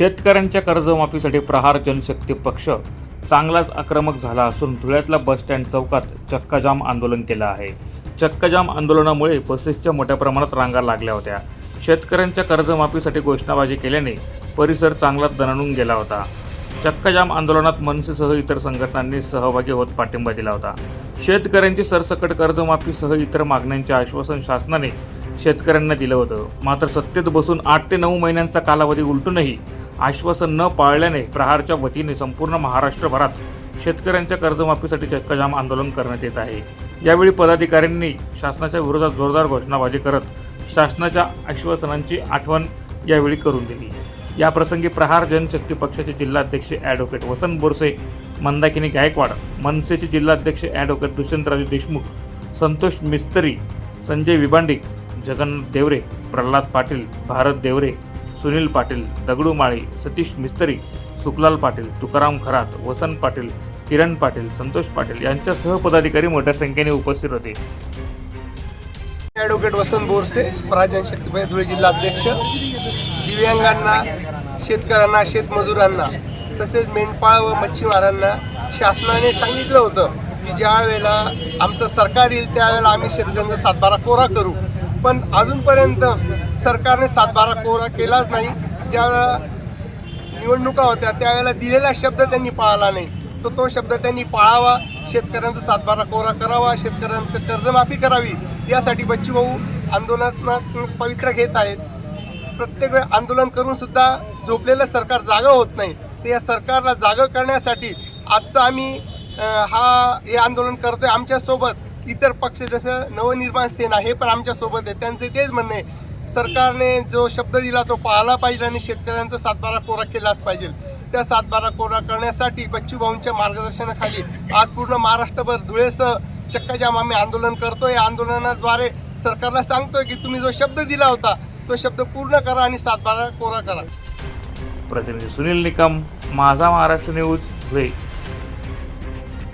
शेतकऱ्यांच्या कर्जमाफीसाठी प्रहार जनशक्ती पक्ष चांगलाच आक्रमक झाला असून धुळ्यातल्या बसस्टँड चौकात चक्काजाम आंदोलन केलं आहे. चक्काजाम आंदोलनामुळे बसेसच्या मोठ्या प्रमाणात रांगा लागल्या होत्या. शेतकऱ्यांच्या कर्जमाफीसाठी घोषणाबाजी केल्याने परिसर चांगलाच दणाणून गेला होता. चक्काजाम आंदोलनात मनसेसह इतर संघटनांनी सहभागी होत पाठिंबा दिला होता. शेतकऱ्यांची सरसकट कर्जमाफीसह इतर मागण्यांचे आश्वासन शासनाने शेतकऱ्यांना दिलं होतं. मात्र सत्तेत बसून आठ ते नऊ महिन्यांचा कालावधी उलटूनही आश्वासन न पाळल्याने प्रहारच्या वतीने संपूर्ण महाराष्ट्रभरात शेतकऱ्यांच्या कर्जमाफीसाठी चक्काजाम आंदोलन करण्यात येत आहे. यावेळी पदाधिकाऱ्यांनी शासनाच्या विरोधात जोरदार घोषणाबाजी करत शासनाच्या आश्वासनांची आठवण यावेळी करून दिली. याप्रसंगी प्रहार जनशक्ती पक्षाचे जिल्हाध्यक्ष ॲडव्होकेट वसंत बोरसे मंदाकिनी गायकवाड मनसेचे जिल्हाध्यक्ष ॲडव्होकेट दुष्यंतराजे देशमुख संतोष मिस्त्री संजय विबांडी जगन्नाथ देवरे प्रल्हाद पाटील भारत देवरे सुनील पाटील दगडू माळी सतीश मिस्त्री सुखलाल पाटील तुकाराम खरात वसंत पाटील किरण पाटील संतोष पाटील यांच्यासह पदाधिकारी मोठ्या संख्येने उपस्थित होते. ॲडव्होकेट वसंत बोरसे पराजन शक्तीबाई धुळे जिल्हाध्यक्ष दिव्यांगांना शेतकऱ्यांना शेतमजुरांना तसेच मेंढपाळ व मच्छीमारांना शासनाने सांगितलं होतं की ज्या वेळेला आमचं सरकार येईल त्यावेळेला आम्ही शेतकऱ्यांचा सातबारा कोरा करू. पण अजूनपर्यंत सरकारने सातबारा कोरा केलाच नाही. ज्या निवडणुका होत्या त्यावेळेला दिलेला शब्द त्यांनी पाळला नाही. तर तो शब्द त्यांनी पाळावा शेतकऱ्यांचा सातबारा कोरा करावा शेतकऱ्यांचं कर्जमाफी करावी यासाठी बच्चू भाऊ आंदोलनात पवित्र घेत आहेत. प्रत्येक वेळ आंदोलन करून सुद्धा झोपलेलं सरकार जागं होत नाही. तर या सरकारला जागं करण्यासाठी आजचं आम्ही हा हे आंदोलन करतोय आमच्यासोबत. इतर पक्ष जसं नवनिर्माण सेना हे पण आमच्यासोबत आहे. त्यांचे तेच म्हणणे आहे. सरकारने जो शब्द दिला तो पाळला पाहिजे आणि शेतकऱ्यांचा सातबारा कोरा केलाच पाहिजे. त्या सातबारा कोरा करण्यासाठी बच्चू भाऊंच्या मार्गदर्शनाखाली आज पूर्ण महाराष्ट्रभर धुळेसह चक्काजाम आम्ही आंदोलन करतोय. या आंदोलनाद्वारे सरकारला सांगतोय की तुम्ही जो शब्द दिला होता तो शब्द पूर्ण करा आणि सातबारा कोरा करा. प्रतिनिधी सुनील निकम माझा महाराष्ट्र न्यूज धुळे.